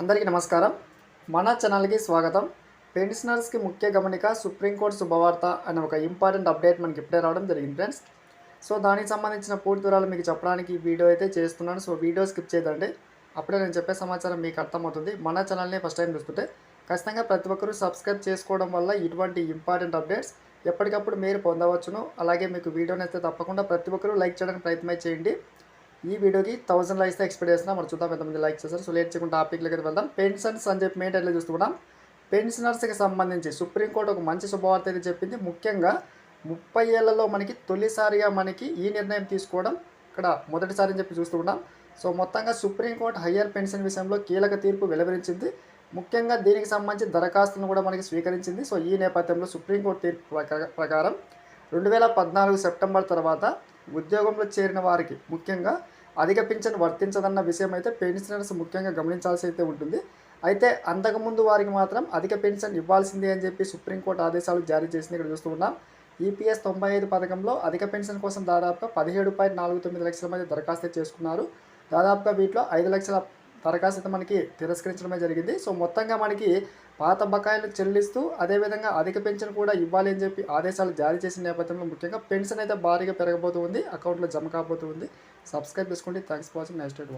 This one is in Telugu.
అందరికీ నమస్కారం. మన ఛానల్కి స్వాగతం. పెన్షనర్స్కి ముఖ్య గమనిక సుప్రీంకోర్టు శుభవార్త అనే ఒక ఇంపార్టెంట్ అప్డేట్ మనకి ఇప్పుడే రావడం జరిగింది ఫ్రెండ్స్ సో దానికి సంబంధించిన పూర్తి వివరాలు మీకు చెప్పడానికి ఈ వీడియో అయితే చేస్తున్నాను. సో వీడియో స్కిప్ చేయదండి. అప్పుడే నేను చెప్పే సమాచారం మీకు అర్థమవుతుంది. మన ఛానల్ని ఫస్ట్ టైం చూస్తుంటే ఖచ్చితంగా ప్రతి ఒక్కరూ సబ్స్క్రైబ్ చేసుకోవడం వల్ల ఇటువంటి ఇంపార్టెంట్ అప్డేట్స్ ఎప్పటికప్పుడు మీరు పొందవచ్చును. అలాగే మీకు వీడియోని అయితే తప్పకుండా ప్రతి ఒక్కరూ లైక్ చేయడానికి ప్రయత్నం చేయండి. ఈ వీడియోకి థౌసండ్ లైక్స్ ఎక్స్పెక్ట్ చేస్తున్నా. మనం చూద్దాం ఎంతమంది లైక్ చేస్తారు. సో లేట్ చేయకుండా టాపిక్లకి అయితే వెళ్దాం. పెన్షన్స్ అని చెప్పి మెయిన్ టైట్లో చూస్తున్నాం. పెన్షనర్స్కి సంబంధించి సుప్రీంకోర్టు ఒక మంచి శుభవార్త అయితే చెప్పింది. ముఖ్యంగా ముప్పై ఏళ్ళలో మనకి తొలిసారిగా మనకి ఈ నిర్ణయం తీసుకోవడం ఇక్కడ మొదటిసారి అని చెప్పి చూస్తున్నాం. సో మొత్తంగా సుప్రీంకోర్టు హయ్యర్ పెన్షన్ విషయంలో కీలక తీర్పు వెలువరించింది. ముఖ్యంగా దీనికి సంబంధించి దరఖాస్తులను కూడా మనకి స్వీకరించింది. సో ఈ నేపథ్యంలో సుప్రీంకోర్టు తీర్పు ప్రకారం రెండు వేల పద్నాలుగు సెప్టెంబర్ తర్వాత ఉద్యోగంలో చేరిన వారికి ముఖ్యంగా అధిక పింఛన్ వర్తించదన్న విషయం అయితే పెన్షనర్స్ ముఖ్యంగా గమనించాల్సి అయితే ఉంటుంది. అయితే అంతకుముందు వారికి మాత్రం అధిక పెన్షన్ ఇవ్వాల్సిందే అని చెప్పి సుప్రీంకోర్టు ఆదేశాలు జారీ చేసింది ఇక్కడ చూస్తూ ఉన్నాం. ఈపీఎస్ తొంభై ఐదు పథకంలో అధిక పెన్షన్ కోసం దాదాపుగా పదిహేడు పాయింట్ నాలుగు తొమ్మిది లక్షల మంది దరఖాస్తు చేసుకున్నారు. దాదాపుగా వీటిలో ఐదు లక్షల దరఖాస్తు అయితే మనకి తిరస్కరించడమే జరిగింది. సో మొత్తంగా మనకి పాత బకాయిలు చెల్లిస్తూ అదేవిధంగా అధిక పెన్షన్ కూడా ఇవ్వాలి అని చెప్పి ఆదేశాలు జారీ చేసిన నేపథ్యంలో ముఖ్యంగా పెన్షన్ అయితే భారీగా పెరగబోతుంది అకౌంట్లో జమ కాబోతుంది సబ్స్క్రైబ్ చేసుకోండి. Thanks for watching. Next date